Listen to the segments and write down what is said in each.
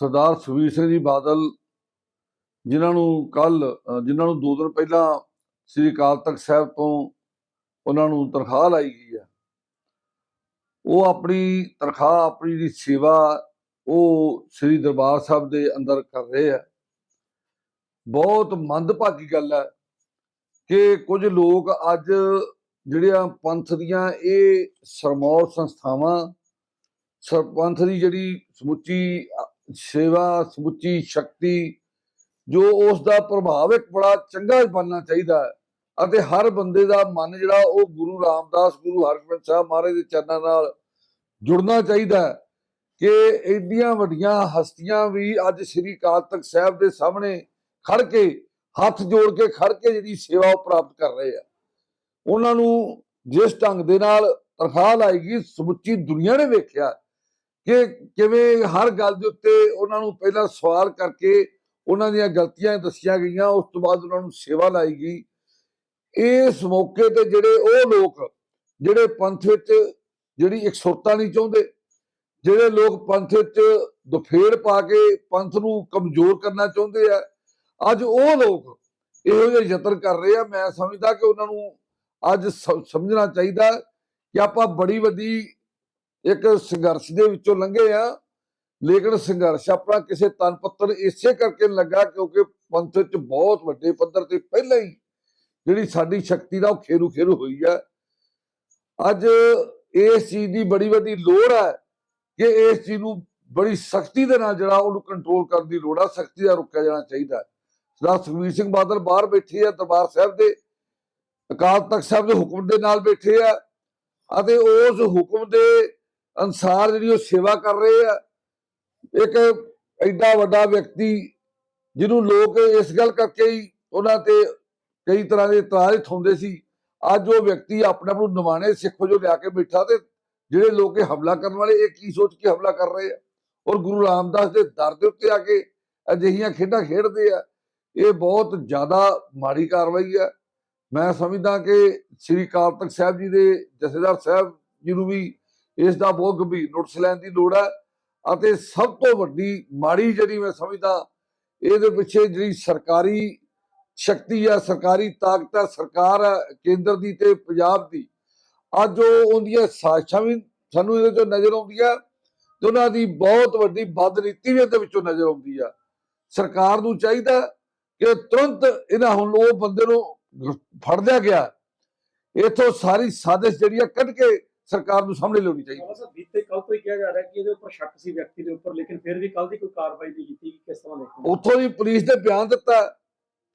ਸਰਦਾਰ ਸੁਖਬੀਰ ਸਿੰਘ ਜੀ ਬਾਦਲ, ਜਿਨ੍ਹਾਂ ਨੂੰ ਕੱਲ ਜਿਨ੍ਹਾਂ ਨੂੰ ਦੋ ਦਿਨ ਪਹਿਲਾਂ ਸ੍ਰੀ ਅਕਾਲ ਤਖਤ ਸਾਹਿਬ ਤੋਂ ਉਹਨਾਂ ਨੂੰ ਤਨਖਾਹ ਲਾਈ ਗਈ ਹੈ, ਉਹ ਆਪਣੀ ਤਨਖਾਹ, ਆਪਣੀ ਜਿਹੜੀ ਸੇਵਾ ਉਹ ਸ੍ਰੀ ਦਰਬਾਰ ਸਾਹਿਬ ਦੇ ਅੰਦਰ ਕਰ ਰਹੇ ਆ ਬਹੁਤ ਮੰਦਭਾਗੀ ਗੱਲ ਹੈ ਕਿ ਕੁਝ ਲੋਕ ਅੱਜ ਜਿਹੜੀਆਂ ਪੰਥ ਦੀਆਂ ਇਹ ਸਰਮੌਰ ਸੰਸਥਾਵਾਂ, ਸਰਪੰਥ ਦੀ ਜਿਹੜੀ ਸਮੁੱਚੀ ਸੇਵਾ, ਸਮੁੱਚੀ ਸ਼ਕਤੀ, ਜੋ ਉਸ ਦਾ ਪ੍ਰਭਾਵ ਇੱਕ ਬੜਾ ਚੰਗਾ ਬਣਨਾ ਚਾਹੀਦਾ ਹੈ ਅਤੇ ਹਰ ਬੰਦੇ ਦਾ ਮਨ ਜਿਹੜਾ ਉਹ ਗੁਰੂ ਰਾਮਦਾਸ, ਗੁਰੂ ਹਰਗੋਬਿੰਦ ਸਾਹਿਬ ਮਹਾਰਾਜ ਦੇ ਚਰਨਾਂ ਨਾਲ ਜੁੜਨਾ ਚਾਹੀਦਾ ਹੈ ਕਿ ਇੰਨੀਆਂ ਵੱਡੀਆਂ ਹਸਤੀਆਂ ਵੀ ਅੱਜ ਸ੍ਰੀ ਅਕਾਲ ਤਖਤ ਸਾਹਿਬ ਦੇ ਸਾਹਮਣੇ ਖੜ ਕੇ, ਹੱਥ ਜੋੜ ਕੇ ਖੜ ਕੇ ਜਿਹੜੀ ਸੇਵਾ ਉਹ ਪ੍ਰਾਪਤ ਕਰ ਰਹੇ ਆ। ਉਹਨਾਂ ਨੂੰ ਜਿਸ ਢੰਗ ਦੇ ਨਾਲ ਤਰਖਾਹ ਲਾਏਗੀ, ਸਮੁੱਚੀ ਦੁਨੀਆ ਨੇ ਵੇਖਿਆ ਕਿ ਕਿਵੇਂ ਹਰ ਗੱਲ ਦੇ ਉੱਤੇ ਉਹਨਾਂ ਨੂੰ ਪਹਿਲਾਂ ਸਵਾਲ ਕਰਕੇ ਉਹਨਾਂ ਦੀਆਂ ਗਲਤੀਆਂ ਦੱਸੀਆਂ ਗਈਆਂ, ਉਸ ਤੋਂ ਬਾਅਦ ਉਹਨਾਂ ਨੂੰ ਸੇਵਾ ਲਾਈ ਗਈ। ਇਸ ਮੌਕੇ ਤੇ ਜਿਹੜੇ ਉਹ ਲੋਕ, ਜਿਹੜੇ ਪੰਥ ਵਿੱਚ ਜਿਹੜੀ ਇਕਸੁਰਤਾ ਨਹੀਂ ਚਾਹੁੰਦੇ, ਜਿਹੜੇ ਲੋਕ ਪੰਥ ਵਿੱਚ ਦੁਫੇੜ ਪਾ ਕੇ ਪੰਥ ਨੂੰ ਕਮਜ਼ੋਰ ਕਰਨਾ ਚਾਹੁੰਦੇ ਆ, ਅੱਜ ਉਹ ਲੋਕ ਇਹੋ ਜਿਹੇ ਯਤਨ ਕਰ ਰਹੇ ਆ। ਮੈਂ ਸਮਝਦਾ ਕਿ ਉਹਨਾਂ ਨੂੰ ਅੱਜ ਸਮਝਣਾ ਚਾਹੀਦਾ ਕਿ ਆਪਾਂ ਬੜੀ ਵੱਡੀ ਇੱਕ ਸੰਘਰਸ਼ ਦੇ ਵਿੱਚੋਂ ਲੰਘੇ ਆ। ਲੇਕਿਨ ਸੰਘਰਸ਼ ਆਪਣਾ ਕਿਸੇ ਤਨ ਪੱਤਰ ਇਸੇ ਕਰਕੇ ਲੱਗਾ ਕਿਉਂਕਿ ਪੰਥ ਵਿੱਚ ਬਹੁਤ ਵੱਡੇ ਪੱਧਰ ਤੇ ਪਹਿਲਾਂ ਹੀ ਜਿਹੜੀ ਸਾਡੀ ਸ਼ਕਤੀ ਦਾ ਉਹ ਖੇਰੂ ਖੇਰੂ ਹੋਈ ਹੈ ਅੱਜ ਇਸ ਚੀਜ਼ ਦੀ ਬੜੀ ਵੱਡੀ ਲੋੜ ਹੈ ਕਿ ਇਸ ਚੀਜ਼ ਨੂੰ ਬੜੀ ਸਖਤੀ ਦੇ ਨਾਲ ਜਿਹੜਾ ਉਹਨੂੰ ਕੰਟਰੋਲ ਕਰਨ ਦੀ ਲੋੜ ਆ, ਸਖਤੀ ਦਾ ਰੁਕਿਆ ਜਾਣਾ ਚਾਹੀਦਾ। ਸਰਦਾਰ ਸੁਖਬੀਰ ਸਿੰਘ ਬਾਦਲ ਬਾਹਰ ਬੈਠੇ ਆ ਦਰਬਾਰ ਸਾਹਿਬ ਦੇ, ਅਕਾਲ ਤਖਤ ਸਾਹਿਬ ਦੇ ਹੁਕਮ ਦੇ ਨਾਲ ਬੈਠੇ ਆ ਅਤੇ ਉਸ ਹੁਕਮ ਦੇ ਅਨਸਾਰ ਜਿਹੜੀ ਉਹ ਸੇਵਾ ਕਰ ਰਹੇ ਆ, ਇੱਕ ਐਡਾ ਵੱਡਾ ਵਿਅਕਤੀ ਜਿਹਨੂੰ ਲੋਕ ਇਸ ਗੱਲ ਕਰਕੇ ਹੀ ਉਹਨਾਂ ਤੇ ਕਈ ਤਰ੍ਹਾਂ ਦੇ ਇਤਰਾਜ਼ ਠਾਉਂਦੇ ਸੀ, ਅੱਜ ਉਹ ਵਿਅਕਤੀ ਆਪਣੇ ਆਪ ਨੂੰ ਨਿਮਾਣੇ ਸਿੱਖ ਵਜੋਂ ਲਿਆ ਕੇ ਬੈਠਾ ਤੇ ਜਿਹੜੇ ਲੋਕ ਇਹ ਹਮਲਾ ਕਰਨ ਵਾਲੇ, ਇਹ ਕੀ ਸੋਚ ਕੇ ਹਮਲਾ ਕਰ ਰਹੇ ਆ? ਔਰ ਗੁਰੂ ਰਾਮਦਾਸ ਦੇ ਦਰ ਦੇ ਉੱਤੇ ਆ ਕੇ ਅਜਿਹੀਆਂ ਖੇਡਾਂ ਖੇਡਦੇ ਆ, ਇਹ ਬਹੁਤ ਜ਼ਿਆਦਾ ਮਾੜੀ ਕਾਰਵਾਈ ਹੈ ਮੈਂ ਸਮਝਦਾ ਕਿ ਸ੍ਰੀ ਅਕਾਲ ਤਖਤ ਸਾਹਿਬ ਜੀ ਦੇ ਜਥੇਦਾਰ ਸਾਹਿਬ ਜੀ ਨੂੰ ਵੀ ਇਸ ਦਾ ਬਹੁਤ ਗੰਭੀਰ ਨੋਟਿਸ ਲੈਣ ਦੀ ਲੋੜ ਹੈ ਅਤੇ ਸਭ ਤੋਂ ਵੱਡੀ ਮਾੜੀ ਜਿਹੜੀ ਮੈਂ ਸਮਝਦਾ, ਇਹਦੇ ਪਿੱਛੇ ਜਿਹੜੀ ਸਰਕਾਰੀ ਸ਼ਕਤੀ ਹੈ, ਸਰਕਾਰੀ ਤਾਕਤ ਹੈ, ਸਰਕਾਰ ਹੈ, ਕੇਂਦਰ ਦੀ ਤੇ ਪੰਜਾਬ ਦੀ, ਅੱਜ ਉਹ ਉਹਦੀਆਂ ਸਾਜ਼ਿਸ਼ਾਂ ਵੀ ਸਾਨੂੰ ਇਹਦੇ ਚੋਂ ਨਜ਼ਰ ਆਉਂਦੀਆਂ ਤੇ ਉਹਨਾਂ ਦੀ ਬਹੁਤ ਵੱਡੀ ਬਦਨੀਤੀ ਵੀ ਇਹਦੇ ਵਿੱਚੋਂ ਨਜ਼ਰ ਆਉਂਦੀ ਆ ਸਰਕਾਰ ਨੂੰ ਚਾਹੀਦਾ ਕਿ ਤੁਰੰਤ ਇਹਨਾਂ ਹੁਣ ਉਹ ਬੰਦੇ ਨੂੰ ਫੜ ਲਿਆ ਗਿਆ। ਇਥੋਂ ਸਾਰੀ ਸਾਜ਼ਿਸ਼ ਜਿਹੜੀ ਆ ਕੱਢ ਕੇ ਸਰਕਾਰ ਨੂੰ ਸਾਹਮਣੇ ਲਿਆਉਣੀ ਚਾਹੀਦੀ ਬਾਬਾ ਸਾਹਿਬ ਬੀਤੇ ਕੱਲ ਤੋਂ ਹੀ ਕਿਹਾ ਜਾ ਰਿਹਾ ਕਿ ਇਹਦੇ ਉੱਪਰ ਸ਼ੱਕ ਸੀ ਵਿਅਕਤੀ ਦੇ ਉੱਪਰ ਲੇਕਿਨ ਫਿਰ ਵੀ ਕੱਲ ਦੀ ਕੋਈ ਕਾਰਵਾਈ ਨਹੀਂ ਕੀਤੀ ਕਿਸ ਤਰ੍ਹਾਂ ਦੇਖੋ ਉੱਥੋਂ ਦੀ ਪੁਲਿਸ ਨੇ ਬਿਆਨ ਦਿੱਤਾ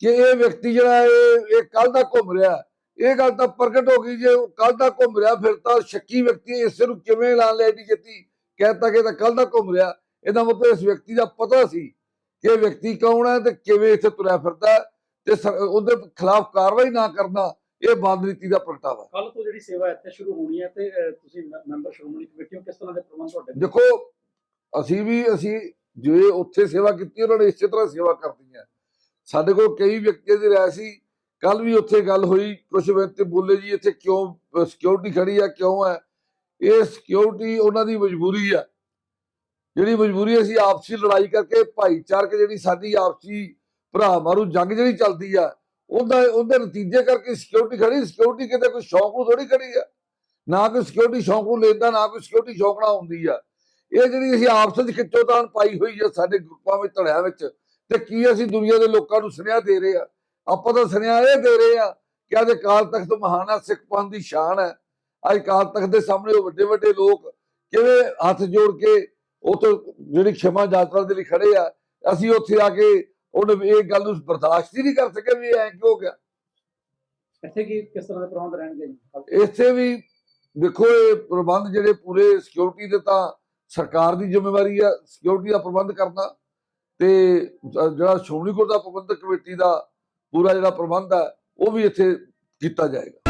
ਕਿ ਇਹ ਵਿਅਕਤੀ ਜਿਹੜਾ ਇਹ ਇਹ ਕੱਲ ਦਾ ਘੁੰਮ ਰਿਹਾ। ਇਹ ਗੱਲ ਤਾਂ ਪ੍ਰਗਟ ਹੋ ਗਈ ਜੇ ਕੱਲ ਦਾ ਘੁੰਮ ਰਿਹਾ ਫਿਰ ਤਾਂ ਸ਼ੱਕੀ ਵਿਅਕਤੀ ਇਸੇ ਨੂੰ ਕਿਵੇਂ ਐਲਾਨ ਲੈ ਦੀ ਜੱਤੀ ਕਹਿਤਾ ਕਿ ਤਾਂ ਕੱਲ ਦਾ ਘੁੰਮ ਰਿਹਾ। ਇਹਦਾ ਮਤਲਬ ਇਸ ਵਿਅਕਤੀ ਦਾ ਪਤਾ ਸੀ ਕਿ ਇਹ ਵਿਅਕਤੀ ਕੌਣ ਹੈ ਤੇ ਕਿਵੇਂ ਇੱਥੇ ਤੁਰਿਆ ਫਿਰਦਾ ਹੈ ਤੇ ਉਹਦੇ ਖਿਲਾਫ ਕਾਰਵਾਈ ਨਾ ਕਰਨਾ। ਇਹ ਬਦਨੀਤੀ ਦਾ ਪ੍ਰਗਟਾਵਾ। ਕੱਲ ਤੋਂ ਜਿਹੜੀ ਸੇਵਾ ਇੱਥੇ ਸ਼ੁਰੂ ਹੋਣੀ ਹੈ ਤੇ ਤੁਸੀਂ ਮੈਂਬਰ ਸ਼੍ਰੋਮਣੀ ਕਮੇਟੀ ਹੋ ਕਿਸ ਤਰ੍ਹਾਂ ਦੇ ਪ੍ਰਬੰਧ ਤੁਹਾਡੇ ਦੇਖੋ ਅਸੀਂ ਵੀ ਅਸੀਂ ਜੇ ਉੱਥੇ ਸੇਵਾ ਕੀਤੀ ਉਹਨਾਂ ਨੇ ਇਸੇ ਤਰ੍ਹਾਂ ਸੇਵਾ ਕਰਨੀ ਹੈ। ਸਾਡੇ ਕੋਲ ਕਈ ਵਿਅਕਤੀ ਦੀ ਰਾਇ ਸੀ ਕੱਲ ਵੀ ਉੱਥੇ ਗੱਲ ਹੋਈ ਕੁਝ ਵਿਅਕਤੀ ਬੋਲੇ ਜੀ ਇੱਥੇ ਕਿਉਂ ਸਿਕਿਉਰਿਟੀ ਖੜੀ ਆ ਕਿਉਂ ਹੈ? ਇਹ ਸਿਕਿਉਰਿਟੀ ਉਹਨਾਂ ਦੀ ਮਜਬੂਰੀ ਆ ਜਿਹੜੀ ਮਜਬੂਰੀ ਅਸੀਂ ਆਪਸੀ ਲੜਾਈ ਕਰਕੇ ਭਾਈਚਾਰਕ ਜਿਹੜੀ ਸਾਡੀ ਆਪਸੀ ਭਰਾ ਮਾਰੂ ਜੰਗ ਜਿਹੜੀ ਚੱਲਦੀ ਆ ਉਹਦਾ ਉਹਦੇ ਨਤੀਜੇ ਕਰਕੇ ਸਿਕਿਉਰਿਟੀ ਖੜੀ ਸਿਕਿਉਰਿਟੀ ਕਿਤੇ ਕੋਈ ਸ਼ੌਕ ਨੂੰ ਥੋੜੀ ਖੜੀ ਆ। ਨਾ ਕੋਈ ਸਿਕਿਉਰਿਟੀ ਸ਼ੌਕ ਨੂੰ ਲੈਂਦਾ, ਨਾ ਕੋਈ ਸਿਕਿਉਰਿਟੀ ਸ਼ੌਕ ਨਾਲ ਹੁੰਦੀ ਆ। ਇਹ ਜਿਹੜੀ ਅਸੀਂ ਆਪਸ ਵਿੱਚ ਖਿੱਚੋਤਾਣ ਪਾਈ ਹੋਈ ਆ ਸਾਡੇ ਗਰੁੱਪਾਂ ਵਿੱਚ, ਧੜਿਆਂ ਵਿੱਚ, ਤੇ ਕੀ ਅਸੀਂ ਦੁਨੀਆ ਦੇ ਲੋਕਾਂ ਨੂੰ ਸੁਨੇਹਾ ਦੇ ਰਹੇ ਆ? ਆਪਾਂ ਤਾਂ ਸੁਨੇਹਾ ਇਹ ਦੇ ਰਹੇ ਆ ਕਿ ਅੱਜ ਅਕਾਲ ਤਖਤ ਮਹਾਨਾ ਸਿੱਖ ਪੰਥ ਦੀ ਸ਼ਾਨ ਹੈ ਅੱਜ ਅਕਾਲ ਤਖਤ ਦੇ ਸਾਹਮਣੇ ਉਹ ਵੱਡੇ ਵੱਡੇ ਲੋਕ ਕਿਵੇਂ ਹੱਥ ਜੋੜ ਕੇ ਉਹ ਜਿਹੜੀ ਖਿਮਾ ਯਾਤਰਾ ਦੇ ਲਈ ਖੜੇ ਆ, ਅਸੀਂ ਉੱਥੇ ਆ ਕੇ ਉਹਨੇ ਇਹ ਗੱਲ ਨੂੰ ਬਰਦਾਸ਼ਤ ਹੀ ਨਹੀਂ ਕਰ ਸਕੇ ਵੀ ਐ ਕਿਉਂ ਗਿਆ ਇੱਥੇ ਕੀ ਕਿਸ ਤਰ੍ਹਾਂ ਦੇ ਪ੍ਰਬੰਧ ਰਹਿਣਗੇ? ਇੱਥੇ ਵੀ ਦੇਖੋ ਇਹ ਪ੍ਰਬੰਧ ਜਿਹੜੇ ਪੂਰੇ ਸਿਕਿਉਰਿਟੀ ਦੇ ਤਾਂ ਸਰਕਾਰ ਦੀ ਜ਼ਿੰਮੇਵਾਰੀ ਆ ਸਿਕਿਉਰਿਟੀ ਦਾ ਪ੍ਰਬੰਧ ਕਰਨਾ ਤੇ ਜਿਹੜਾ ਸ਼੍ਰੋਮਣੀ ਗੁਰਦੁਆਰਾ ਪ੍ਰਬੰਧਕ ਕਮੇਟੀ ਦਾ ਪੂਰਾ ਜਿਹੜਾ ਪ੍ਰਬੰਧ ਹੈ ਉਹ ਵੀ ਇੱਥੇ ਕੀਤਾ ਜਾਏਗਾ